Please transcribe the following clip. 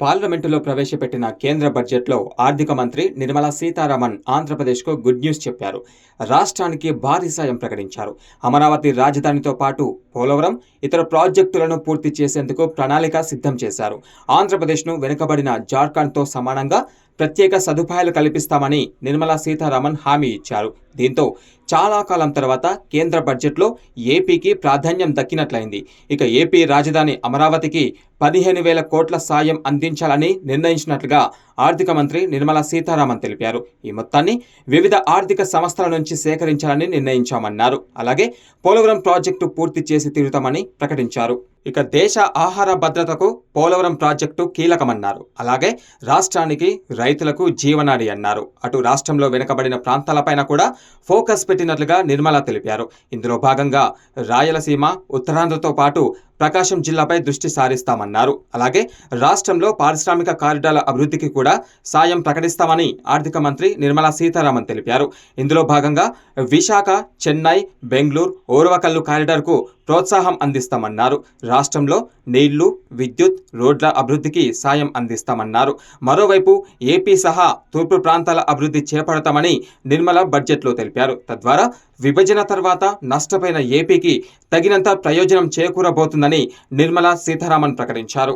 పార్లమెంటులో ప్రవేశపెట్టిన కేంద్ర బడ్జెట్లో ఆర్థిక మంత్రి నిర్మలా సీతారామన్ ఆంధ్రప్రదేశ్కు గుడ్ న్యూస్ చెప్పారు. రాష్ట్రానికి భారీ సాయం ప్రకటించారు. అమరావతి రాజధానితో పాటు పోలవరం ఇతర ప్రాజెక్టులను పూర్తి చేసేందుకు ప్రణాళిక సిద్ధం చేశారు. ఆంధ్రప్రదేశ్ను వెనుకబడిన జార్ఖండ్తో సమానంగా ప్రత్యేక సదుపాయాలు కల్పిస్తామని నిర్మలా సీతారామన్ హామీ ఇచ్చారు. దీంతో చాలా కాలం తర్వాత కేంద్ర బడ్జెట్లో ఏపీకి ప్రాధాన్యం దక్కినట్లయింది. ఇక ఏపీ రాజధాని అమరావతికి పదిహేను వేల కోట్ల సాయం అందించాలని నిర్ణయించినట్లుగా ఆర్థిక మంత్రి నిర్మలా సీతారామన్ తెలిపారు. ఈ మొత్తాన్ని వివిధ ఆర్థిక సంస్థల నుంచి సేకరించాలని నిర్ణయించామన్నారు. అలాగే పోలవరం ప్రాజెక్టు పూర్తి చేసి తీరుతామని ప్రకటించారు. ఇక దేశ ఆహార భద్రతకు పోలవరం ప్రాజెక్టు కీలకమన్నారు. అలాగే రాష్ట్రానికి రైతులకు జీవనాడి అన్నారు. అటు రాష్ట్రంలో వెనుకబడిన ప్రాంతాలపైన కూడా ఫోకస్ పెట్టినట్లుగా నిర్మల తెలిపారు. ఇందులో భాగంగా రాయలసీమ ఉత్తరాంధ్రతో పాటు ప్రకాశం జిల్లాపై దృష్టి సారిస్తామన్నారు. అలాగే రాష్ట్రంలో పారిశ్రామిక కారిడార్ల అభివృద్ధికి కూడా సాయం ప్రకటిస్తామని ఆర్థిక మంత్రి నిర్మలా సీతారామన్ తెలిపారు. ఇందులో భాగంగా విశాఖ చెన్నై బెంగళూరు ఓర్వకల్లు కారిడార్కు ప్రోత్సాహం అందిస్తామన్నారు. రాష్ట్రంలో నీళ్ళు విద్యుత్ రోడ్ల అభివృద్ధికి సాయం అందిస్తామన్నారు. మరోవైపు ఏపీ సహా తూర్పు ప్రాంతాల అభివృద్ధి చేపడతామని నిర్మల బడ్జెట్లో తెలిపారు. తద్వారా విభజన తర్వాత నష్టపోయిన ఏపీకి తగినంత ప్రయోజనం చేకూరబోతుందని నిర్మలా సీతారామన్ ప్రకటించారు.